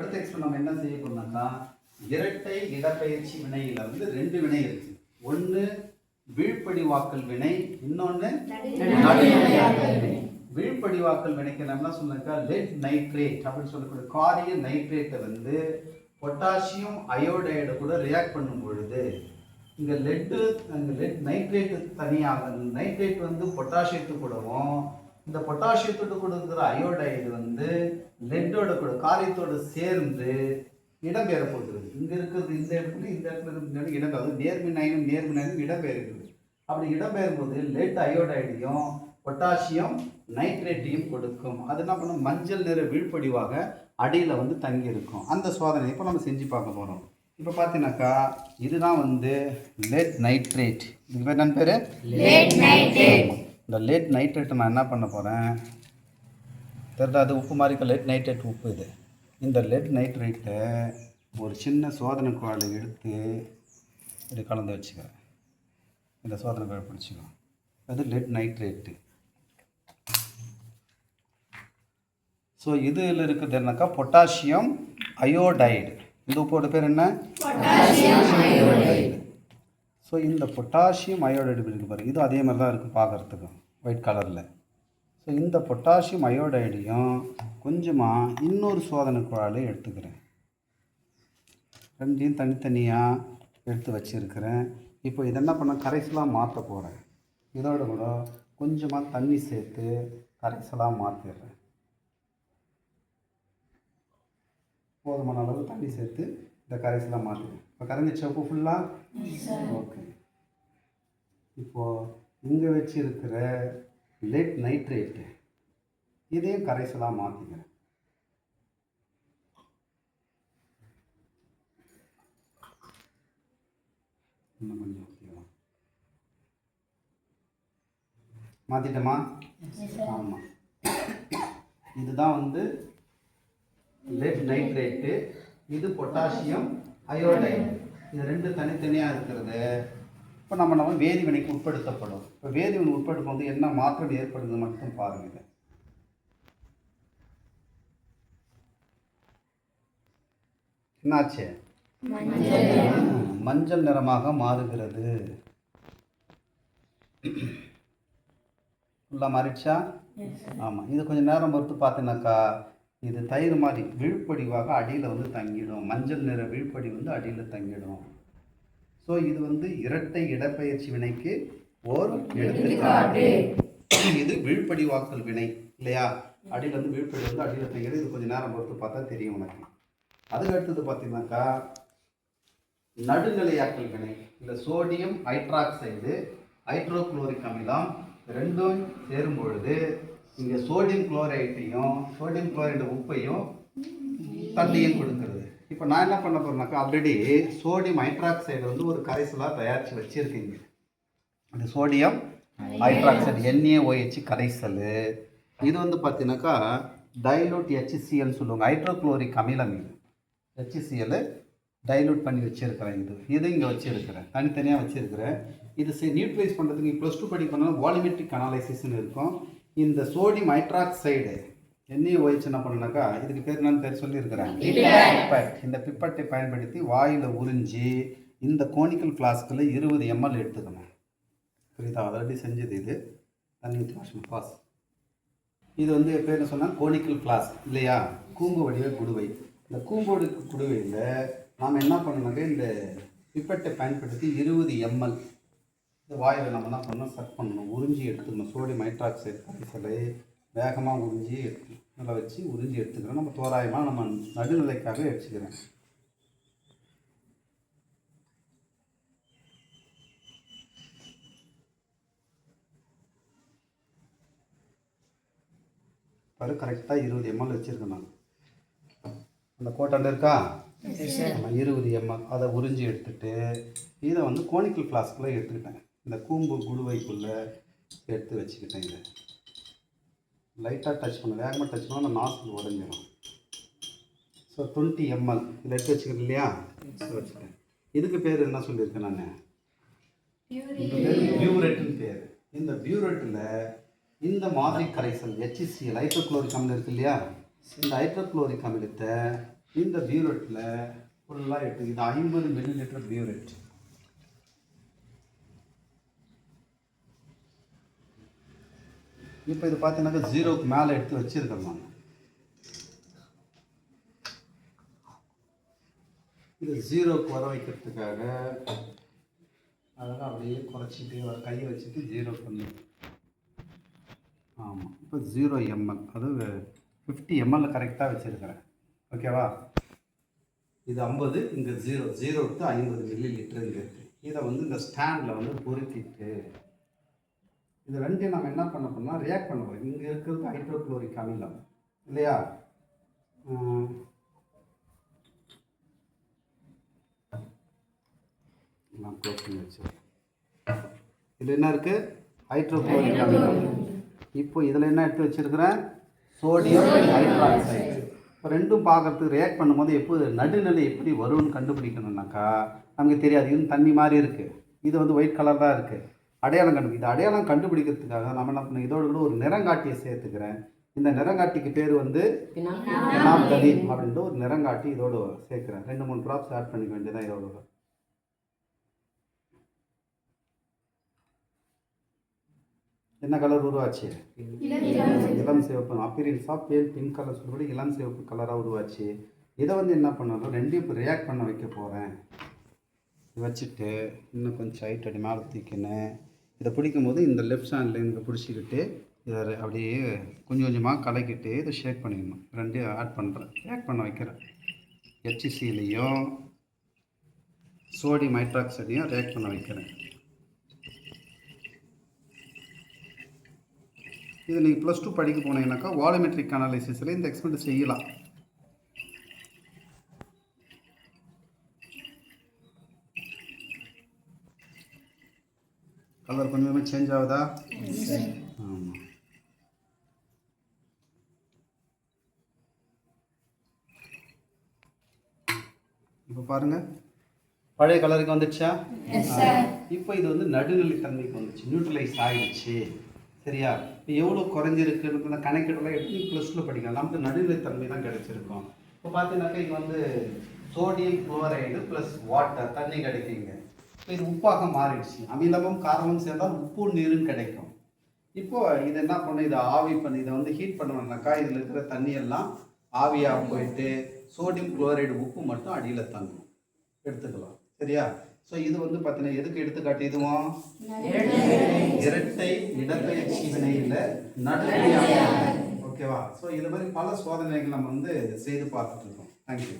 அடுத்த எக்ஸ்பிள் நம்ம என்ன செய்ய போறோம்னா இரட்டை இடப்பெயர்ச்சி வினையில வந்து ரெண்டு வினை இருக்கு. ஒன்று வீழ்படிவாக்கல் வினை இன்னொன்று நடுநிலையாக்கல் வினை. வீழ்படிவாக்கல் வினைக்கு நம்ம என்ன சொன்னாக்கா லெட் நைட்ரேட் அப்படின்னு சொல்லக்கூடிய காரிய நைட்ரேட்டை வந்து பொட்டாசியம் அயோடைடு கூட ரியாக்ட் பண்ணும் பொழுது இங்கே லெட்டு அங்கே லெட் நைட்ரேட்டு தனியாக நைட்ரேட் வந்து பொட்டாசியத்து கூடவும் இந்த பொட்டாசியத்தோடு கொடுக்குற அயோடைடு வந்து லெட்டோட கூட காரியத்தோடு சேர்ந்து இடம்பெயர போகிறது இங்க இருக்கிறது இந்த இடத்துல இந்த இடத்துல இருக்கிறது இடம் அது நேர்மினாயினும் நேர்மினாயினும் இடம்பெயர்கிறது. அப்படி இடம்பெயரும் போது லெட் அயோடைடையும் பொட்டாசியம் நைட்ரேட்டையும் கொடுக்கும். அது என்ன பண்ணும்? மஞ்சள் நிற வீழ்படிவாக அடியில் வந்து தங்கி இருக்கும் அந்த சோதனை இப்போ நம்ம செஞ்சு பார்க்க போகிறோம் இப்போ பார்த்தீங்கன்னாக்கா இதுதான் வந்து லெட் நைட்ரேட் இது பேர் என்ன பேர்? இந்த லெட் நைட்ரேட்டை நான் என்ன பண்ண போகிறேன் தெரில அது உப்பு மாதிரி இருக்க. லெட் நைட்ரேட் உப்பு இது. இந்த லெட் நைட்ரேட்டை ஒரு சின்ன சோதனை குழாயில் எடுத்து இப்படி கலந்து வச்சுக்கிறேன் இந்த சோதனை குழாய் பிடிச்சிக்கோ. அது லெட் நைட்ரேட்டு ஸோ இதில் இருக்கிறது என்னக்கா? பொட்டாசியம் அயோடைடு இந்த உப்போட பேர் என்ன? ஸோ இந்த பொட்டாசியம் அயோடைடு இருக்கு பாருங்க இது அதே மாதிரி தான் இருக்குது பார்க்குறதுக்கு ஒயிட் கலரில் இந்த பொட்டாசியம் அயோடைடையும் கொஞ்சமாக இன்னொரு சோதனை குழாயில் எடுத்துக்கிறேன். ரெண்டையும் தனித்தனியாக எடுத்து வச்சுருக்கிறேன். இப்போ இதை என்ன பண்ண கரைசலாக மாற்ற போகிறேன் இதோட கூட கொஞ்சமாக தண்ணி சேர்த்து கரைசலாக மாற்றிடுறேன் போதுமான அளவு தண்ணி சேர்த்து இந்த கரைசலாக மாற்றுறேன் இப்போ கரைஞ்சிச்ச உப்பு ஃபுல்லாக ஓகே இப்போது இங்கே வச்சிருக்கிற லெட் நைட்ரேட்டு இதையும் கரைசலாக மாற்றிக்கிறேன் இன்னும் கொஞ்சம் ஊற்றிக்கலாம் மாற்றிட்டோமா ஆமாம் இதுதான் வந்து லெட் நைட்ரேட்டு இது பொட்டாசியம் அயோடைடு இது ரெண்டு தனித்தனியாக இருக்கிறது. இப்போ நம்ம நம்ம வேதிவினைக்கு உட்படுத்தப்படும். இப்போ வேதிவினை உட்படுத்தும் போது என்ன மாற்றம் ஏற்படுது மட்டும் பாருங்க. என்னாச்சு? மஞ்சள் நிறமாக மாறுகிறது. ஃபுல்லாக மாறிடுச்சா? ஆமாம் இது கொஞ்சம் நேரம் பொறுத்து பார்த்தீங்கன்னாக்கா இது தயிர் மாதிரி விழுப்படிவாக அடியில் வந்து தங்கிடும். மஞ்சள் நிற விழுப்படி வந்து அடியில் தங்கிடும். ஸோ இது வந்து இரட்டை இடப்பெயர்ச்சி வினைக்கு ஓர் எடுத்துக்காட்டு. இது வீழ்படிவாக்கல் வினை இல்லையா? அடியில் வந்து வீழ்படி வந்து அடியில் தங்கிறது இது கொஞ்சம் நேரம் பொறுத்து பார்த்தா தெரியும் உனக்கு. அதுக்கு அடுத்தது பார்த்தீங்கன்னாக்கா நடுநிலையாக்கல் வினை இந்த சோடியம் ஹைட்ராக்சைடு ஹைட்ரோகுளோரிக் அமிலம் ரெண்டும் சேரும் பொழுது இங்கே சோடியம் குளோரைட்டையும் சோடியம் குளோரைடு உப்பையும் தண்ணியும் கொடுக்கிறது இப்போ நான் என்ன பண்ண போகிறேன்னாக்கா ஆல்ரெடி சோடியம் ஹைட்ராக்சைடு வந்து ஒரு கரைசலாக தயாரித்து வச்சுருக்கீங்க. அந்த சோடியம் ஹைட்ராக்சைடு என்ஏஓஹெச் கரைசல். இது வந்து பார்த்தீங்கன்னாக்கா டைலூட் ஹெச்சிசிஎல்னு சொல்லுவாங்க. ஹைட்ரோக்ளோரிக் அமிலம் இது ஹெச்சிசிஎல் டைலூட் பண்ணி வச்சிருக்கிறேன் இது. இது இங்கே வச்சுருக்கிறேன். தனித்தனியாக வச்சுருக்கிறேன். இது நியூட்ரலைஸ் பண்ணுறதுக்கு ப்ளஸ் டூ படிக்கணும் வாலிமெட்ரிக் அனாலிசிஸ்னு இருக்கும். இந்த சோடியம் ஹைட்ராக்சைடு NaOH என்ன பண்ணுனாக்கா இதுக்கு பேர் என்னன்னு பேர் சொல்லியிருக்கிறேன் பிப்பட் இந்த பிப்பட்டை பயன்படுத்தி வாயில் உறிஞ்சி இந்த கோனிக்கல் ஃப்ளாஸ்கில் இருபது எம்எல் எடுத்துக்கணும். புரியுதா? ஆல்ரெடி செஞ்சது இது? தண்ணி வாஷம் பாஸ் இது வந்து பேர் சொன்னால் கோனிக்கல் ஃப்ளாஸ்க் இல்லையா? கூம்பு வடிவ குடுவை. இந்த கூம்போடு குடுவையில் நாம் என்ன பண்ணணுங்க இந்த பிப்பட்டை பயன்படுத்தி இருபது எம்எல் இந்த வாயில் நம்ம என்ன பண்ணணும்? சக் பண்ணணும். உறிஞ்சி எடுத்துக்கணும். சோடியம் ஹைட்ராக்சைடு கரைசலை வேகமாக உறிஞ்சி எடுத்து நல்லா வச்சு உறிஞ்சி எடுத்துக்கிறோம். நம்ம தோராயமாக நம்ம நடுநிலைக்காக வச்சுக்கிறேன் பாரு கரெக்டாக இருபது எம்எல் வச்சுருக்கேன் நான். அந்த கோட்டாண்ட இருக்கா? ஆமாம் இருபது எம்எல் அதை உறிஞ்சி எடுத்துட்டு இதை வந்து கோனிக்கல் ஃப்ளாஸ்கில் எடுத்துக்கிட்டேன். இந்த கூம்பு குடுவைக்குள்ளே எடுத்து வச்சுக்கிட்டேன் இதை. லைட்டாக டச் பண்ண வேகமாக டச் பண்ணால் அந்த நாசில் உடஞ்சிடும் ஸோ டுவெண்ட்டி எம்எல் இதை எடுத்து வச்சுக்கிறேன் இல்லையா? வச்சுட்டேன் இதுக்கு பேர் என்ன சொல்லியிருக்கேன் நான்? இந்த பேர் இந்த பியூரெட்டில் இந்த மாதிரி கரைசல் HCl ஹைட்ரோக்ளோரிக் அமிலம் இருக்கு இல்லையா? இந்த ஹைட்ரோக்ளோரிக் அமிலத்தை இந்த பியூரெட்டில் ஃபுல்லாக எடுத்து இது ஐம்பது மில்லி லிட்டர் பியூரெட் இப்போ இது பார்த்தீங்கன்னாக்கா ஜீரோக்கு மேலே எடுத்து வச்சிருக்கேன் நான் இது ஜீரோக்கு வர வைக்கிறதுக்காக அதெல்லாம் அப்படியே குறைச்சிட்டு வர கையை வச்சுட்டு ஜீரோ பண்ணி. ஆமாம் இப்போ ஜீரோ எம்எல் அதாவது ஃபிஃப்டி எம்எல் கரெக்டாக வச்சுருக்கிறேன். ஓகேவா இது ஐம்பது இங்கே ஜீரோ ஜீரோ டு ஐம்பது மில்லி லிட்டர் இங்கே இருக்குது இதை வந்து இந்த ஸ்டாண்டில் வந்து பொருத்திட்டு இது ரெண்டையும் நம்ம என்ன பண்ண போறோம்னா ரியாக்ட் பண்ண போகிறோம் இங்கே இருக்கிறது ஹைட்ரோக்ளோரிக் அமிலம் இல்லையா? நான் க்ளோஸ் பண்ணி வச்சிருக்கேன் இதில் என்ன இருக்குது ஹைட்ரோக்ளோரிக் அமிலம் இப்போ இதில் என்ன எடுத்து வச்சிருக்கிறேன்? சோடியம் ஹைட்ராக்சைடு இப்போ ரெண்டும் பார்க்கறதுக்கு ரியாக்ட் பண்ணும்போது எப்போ நடுநிலை எப்படி வரும்னு கண்டுபிடிக்கணும்னாக்கா நமக்கு தெரியாது. இது தண்ணி மாதிரி இருக்குது இது வந்து ஒயிட் கலர் தான் இருக்குது அடையாளம் கண்டு இது அடையாளம் கண்டுபிடிக்கிறதுக்காக நம்ம என்ன பண்ண இதோட கூட ஒரு நிறங்காட்டியை சேர்த்துக்கிறேன். இந்த நிறங்காட்டிக்கு பேர் வந்து பினாப்தலி அப்படின்ற ஒரு நிறங்காட்டி இதோட சேர்க்குறேன். ரெண்டு மூணு ட்ராப்ஸ் ஆட் பண்ணிக்க வேண்டியதான் இதோட என்ன கலர் உருவாச்சு? இளம் சிவப்பு. Appearance of pale pink colour சொல்லக்கூடிய இளம் சிவப்பு கலராக உருவாச்சு. இதை வந்து என்ன பண்ணணும்? ரெண்டையும் இப்போ ரியாக்ட் பண்ண வைக்க போகிறேன் வச்சுட்டு இன்னும் கொஞ்சம் ஹைட் அடி மேலே தூக்கினேன் இதை பிடிக்கும் போது இந்த லெஃப்ட் ஹேண்டில் இங்கே பிடிச்சிக்கிட்டு இதை அப்படியே கொஞ்சம் கொஞ்சமாக கலக்கிட்டு இதை ஷேக் பண்ணிடணும். ரெண்டையும் ஆட் பண்ணுறேன் ஷேக் பண்ண வைக்கிறேன். ஹெச்சிசிலையும் சோடியம் ஹைட்ராக்சைடையும் ரியாக்ட் பண்ண வைக்கிறேன். இது நீங்கள் ப்ளஸ் டூ படிக்க போனீங்கன்னாக்கா வாலமெட்ரிக் அனாலிசிஸில் இந்த எக்ஸ்பெரிமெண்ட் செய்யலாம். கலர் கொஞ்சம் கொஞ்சமாக சேஞ்ச் ஆகுதா ஆமாம் இப்போ பாருங்க. பழைய கலருக்கு வந்துடுச்சா? இப்போ இது வந்து நடுநிலை தன்மைக்கு வந்துச்சு நியூட்ரலைஸ் ஆயிடுச்சு. சரியா? இப்போ எவ்வளோ குறைஞ்சிருக்குன்னு கணக்கீடெல்லாம் எடுத்து ப்ளஸ் டூ படிக்கலாம். நமக்கு நடுநிலை தன்மை தான் கிடைச்சிருக்கும். இப்போ பார்த்தீங்கன்னாக்கா இது வந்து சோடியம் குளோரைடு ப்ளஸ் வாட்டர் தண்ணி கிடைக்குங்க. இது உப்பாக மாறிடுச்சு. அமிலமும் காரமும் சேர்ந்தால் உப்பு நீரும் கிடைக்கும். இப்போ இது என்ன பண்ணும் இதை ஆவி பண்ணி இதை வந்து ஹீட் பண்ணணும்னாக்கா இதில் இருக்கிற தண்ணி எல்லாம் ஆவியாக போயிட்டு சோடியம் குளோரைடு உப்பு மட்டும் அடியில் தங்கும் எடுத்துக்கலாம். சரியா? ஸோ இது வந்து பார்த்தீங்கன்னா எதுக்கு எடுத்துக்காட்டு இதுவும் இரட்டை இடப்பெயர்ச்சி வினையில் நடுநிலையாக ஓகேவா? ஸோ இது மாதிரி பல சோதனைகள் நம்ம வந்து செய்து பார்த்துட்டு இருக்கோம். தேங்க்யூ